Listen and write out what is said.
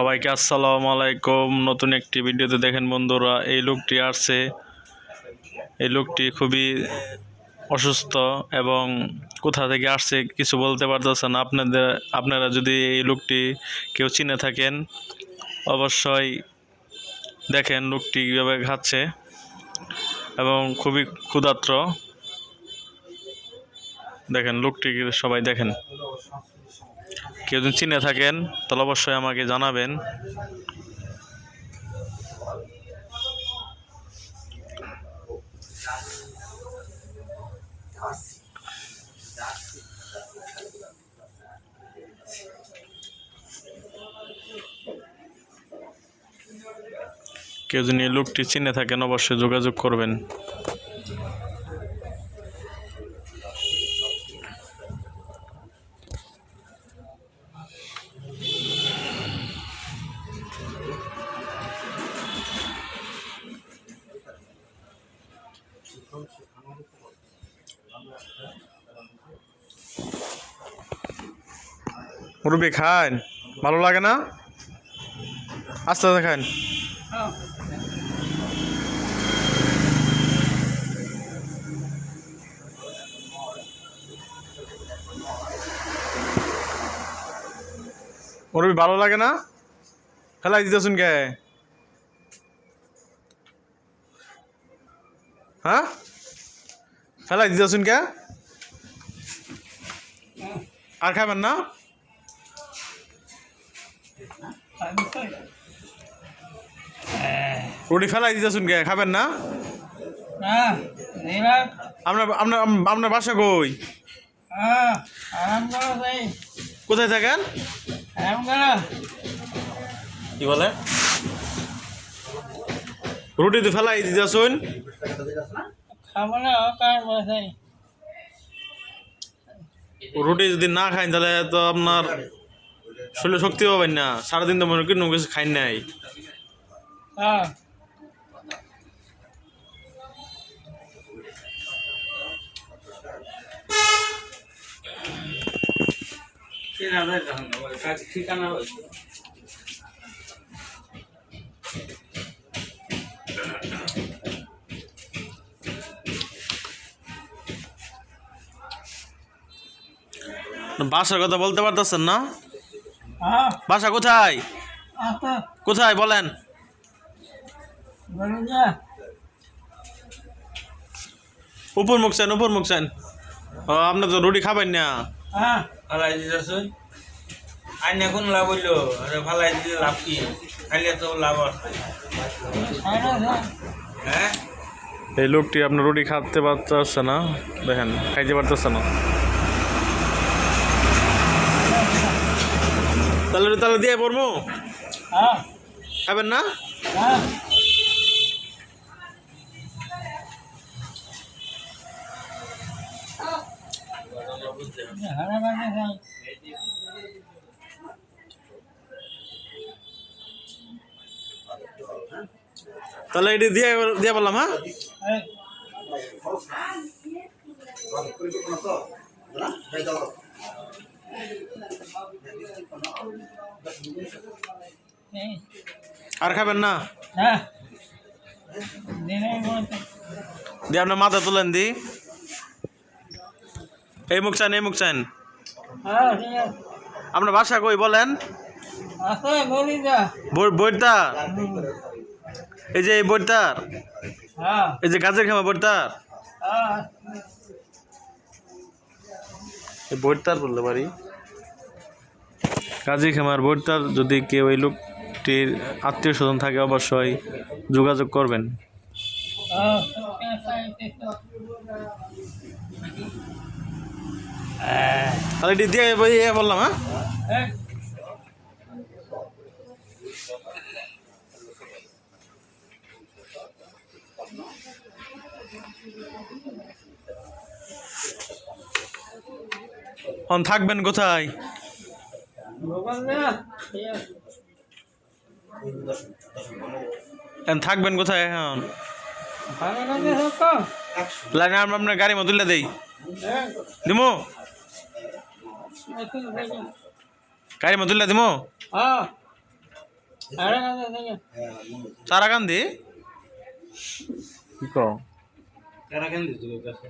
সবাইকে আসসালামু আলাইকুম। নতুন একটি ভিডিওতে দেখেন বন্ধুরা, এই লোকটি আসছে। এই লোকটি খুবই অসুস্থ এবং কোথা থেকে আসছে কিছু বলতে পারতেছে না। আপনাদের, আপনারা যদি এই লোকটি কেউ চিনে থাকেন, অবশ্যই দেখেন লোকটি কীভাবে খাচ্ছে এবং খুবই ক্ষুধাত্র দেখেন লোকটি সবাই দেখেন। কেউ যদি চিনে থাকেন, তাহলে অবশ্যই আমাকে জানাবেন। কেউ যদি লোকটি চিনে থাকেন, অবশ্যই যোগাযোগ করবেন। মুরব্বী, খান। ভালো লাগে না? আস্তে আস্তে খান। মুরব্বী, ভালো লাগে না? ফেলাই দিতেছুন কে? হ্যাঁ? ফেলাই দিতেছুন কে? আর খাবেন না? রুটি ফেলাই দিতেছুন কে খাবেন না? আপনার আপনার আপনার বাসা কই? কোথায় থাকেন? কি বলে? রুটি তো ফেলাই দিতেছুন খাব না কার বসাই রুটি যদি না খাই তাহলে তো আপনার শরীরে শক্তি পাবেন না। সারাদিন তো মনে করি কিছু খাই নাই। হ্যাঁ। ঠিকানা বাসার কথা বলতে পারতেছেন না? হ্যাঁ। বাসা কোথায়? আচ্ছা। কোথায় বলেন। উপর মুখ চান উপর মুখ চান। ও আপনি তো রুটি খাবেন না। হ্যাঁ। ফালাই আইন এখন লাভ হইল? আরে ফালাই দিলে লাভ কি? খাইলে তো লাভ আছে হ্যাঁ? এই লোকটি আপনার রুটি খাতে পারতেছে না। দেখেন খাইতে পারতেছে না। তাহলে তাহলে দিয়ে পড়ব? হ্যাঁ। খাবেন না? হ্যাঁ। যাই তাহলে এটি দিয়ে দিয়ে বললাম হ্যাঁ? এই আর খাবেন না? হ্যাঁ। দিয়ে আপনার মাথা তুলেন দি। এই মুখ চান এই মুখ চান। হ্যাঁ আপনার বাসা কই বলেন? আছে বলি এই যে এই বইটার হ্যাঁ। এই যে গাছের খামা বইটার হ্যাঁ। এই বইটার বলতে পারি কাজী খামার বইটার যদি কেউ এই লোকটির আত্মীয় স্বজন থাকে অবশ্যই যোগাযোগ করবেন। তাহলে এটি দিয়ে এ বললাম হ্যাঁ? থাকবেন কোথায় ভগবান না ঠিক আছে এখন থাকবেন কোথায় এখন? লাইনে আপনার গাড়ি মতো তুলে দেই। দিমু? গাড়ি মতো তুলে দিমু? না না কি দিছিল কাছে